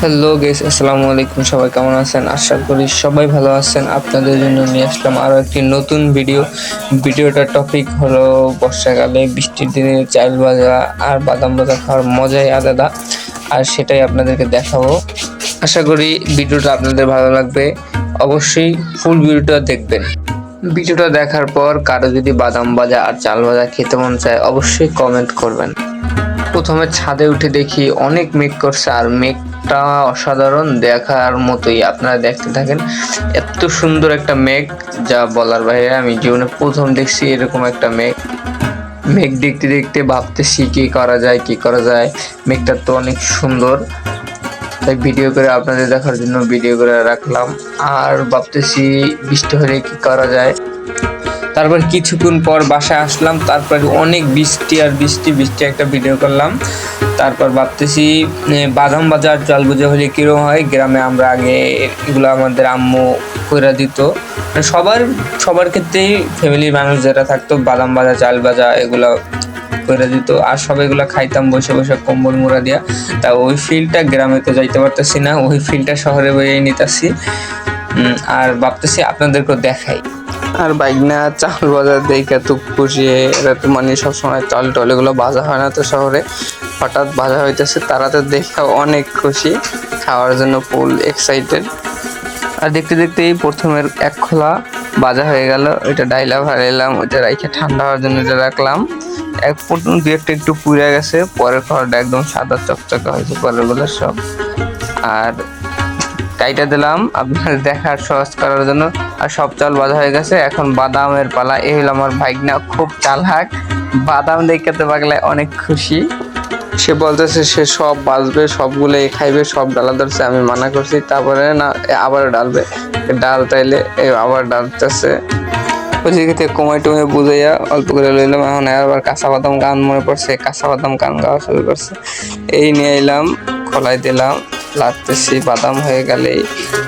Hello guess আসসালামু আলাইকুম সবাই কেমন আছেন? আশা করি সবাই ভালো আছেন। আপনাদের জন্য নিয়ে আসলাম আরও একটি নতুন ভিডিও ভিডিওটার টপিক হলো বর্ষাকালে বৃষ্টির দিনে চাল ভাজা আর বাদাম ভাজা খাওয়ার মজাই আলাদা। আর সেটাই আপনাদেরকে দেখাবো। আশা করি ভিডিওটা আপনাদের ভালো লাগবে। অবশ্যই ফুল ভিডিওটা দেখবেন। ভিডিওটা দেখার পর কারও যদি বাদাম ভাজা আর চাল ভাজা খেতে মন চায়, অবশ্যই কমেন্ট করবেন। প্রথমে ছাদে উঠে দেখি অনেক মেঘ করছে, আর মেঘটা অসাধারণ দেখার মতোই। আপনারা দেখতে থাকেন এত সুন্দর একটা মেঘ, যা বলার বাইরে আমি জীবনে প্রথম দেখছি এরকম একটা মেঘ। মেঘ দেখতে দেখতে ভাবতেছি কি করা যায়, কি করা যায়। মেঘটা তো অনেক সুন্দর। তাই ভিডিও করে আপনাদের দেখার জন্য ভিডিও করে রাখলাম। আর ভাবতেছি বৃষ্টি হলে কি করা যায়। তারপর কিছুক্ষণ পর বাসায় আসলাম, তারপর অনেক বৃষ্টি আর বৃষ্টি বৃষ্টি একটা ভিডিও করলাম। তারপর ভাবতেছি বাদাম বাজার চাল বুঝে হলে কীরকম হয়? গ্রামে আমরা আগে এগুলো আমাদের আম্মু করে দিত। মানে সবার সবার ক্ষেত্রেই ফ্যামিলির মানুষ যারা থাকতো, বাদাম ভাজা, চাল ভাজা এগুলো করে দিত। আর সব এগুলো খাইতাম বসে বসে কম্বল মুড়া দিয়া। তা ওই ফিলটা গ্রামে তো যাইতে পারতেছি না, ওই ফিলটা শহরে বইয়ে নিতেছি। আর ভাবতেছি আপনাদেরকেও দেখাই। আর বাইক না, চাল বাজার দেখে তো খুশি, এরা তো মানে সবসময় চাল টল এগুলো বাজা হয় না তো শহরে। হঠাৎ বাজা হইতেছে, তারা তো দেখে অনেক খুশি, খাওয়ার জন্য ফুল এক্সাইটেড আর দেখতে দেখতে এই প্রথমের এক খোলা বাজা হয়ে গেল, ওইটা ডাইলা ভাড়াইলাম ওইটা রাইখে ঠান্ডা হওয়ার জন্য এটা রাখলাম। এক প্রথম দু একটা একটু পুড়ে গেছে, পরের খাওয়াটা একদম সাদা চকচকা হয়েছে পরেরগুলো সব। আর কাইটা দিলাম। আপনাদের দেখার সহজ করার জন্য। আর সব চাল বাজা হয়ে গেছে। এখন বাদামের পালা। এই হলো আমার ভাইগনা খুব চালহাক। বাদাম দেখতে পাগলায় অনেক খুশি। সে বলতেছে, সে সব বাজবে সবগুলো এ খাইবে, সব ডালা ধরছে, আমি মানা করছি। তারপরে না আবার ডালবে। ডাল তাইলে আবার ডালতেছে। ওইদিকে কমাই টমে বুঝাইয়া অল্প করে লইলাম। এখন আবার কাঁচা বাদাম গান মনে পড়ছে। কাঁচা বাদাম গান গাওয়া শুরু করছে। এই নিয়ে এলাম, খোলাই দিলাম। লাগতেছি, বাদাম হয়ে গেলেই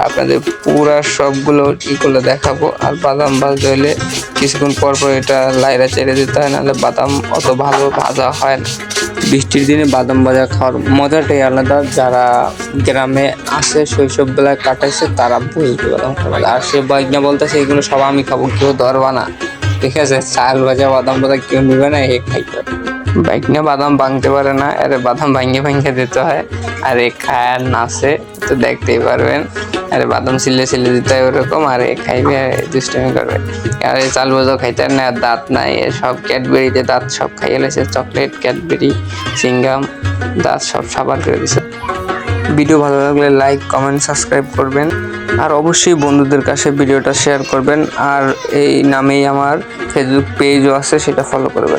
আপনাদের পুরা সবগুলো ইগুলো দেখাবো। আর বাদাম ভাজতে হলে কিছুক্ষণ পর পর এটা লাইরা চেড়ে দিতে হয়, নাহলে বাদাম অত ভালো ভাজা হয় না। বৃষ্টির দিনে বাদাম ভাজা খাওয়ার মজাটাই আলাদা। যারা গ্রামে আসে শৈশব বেলায় কাটাইছে, তারা বুঝতে বাদাম খাবে আর সে বাইকনা বলতেছে, এগুলো সব আমি খাব, কেউ ধরবা না। ঠিক আছে, চাল ভাজা, বাদাম ভাজা কেউ নিবে না, এ খাইতে বাইক নিয়ে বাদাম ভাঙতে পারে না, আরে বাদাম ভাঙে ভাঙে দিতে হয়। আর এ খায় আর নাচে, তো দেখতেই পারবেন। আরে বাদাম ছিলে ছিলে দিতে হয় ওরকম, আর এ খাইবে, আর দুষ্টামি করবে। আর এই চাল ভাজা খাইতে না, আর দাঁত নাই সব ক্যাডবেরিতে দাঁত সব খাইয়ে লেছে, চকলেট, ক্যাডবেরি চিংগাম দাঁত সব সাবার করে দিছে। ভিডিও ভালো লাগলে লাইক, কমেন্ট, সাবস্ক্রাইব করবেন। আর অবশ্যই বন্ধুদের কাছে ভিডিওটা শেয়ার করবেন। আর এই নামেই আমার ফেসবুক পেজও আছে, সেটা ফলো করবেন।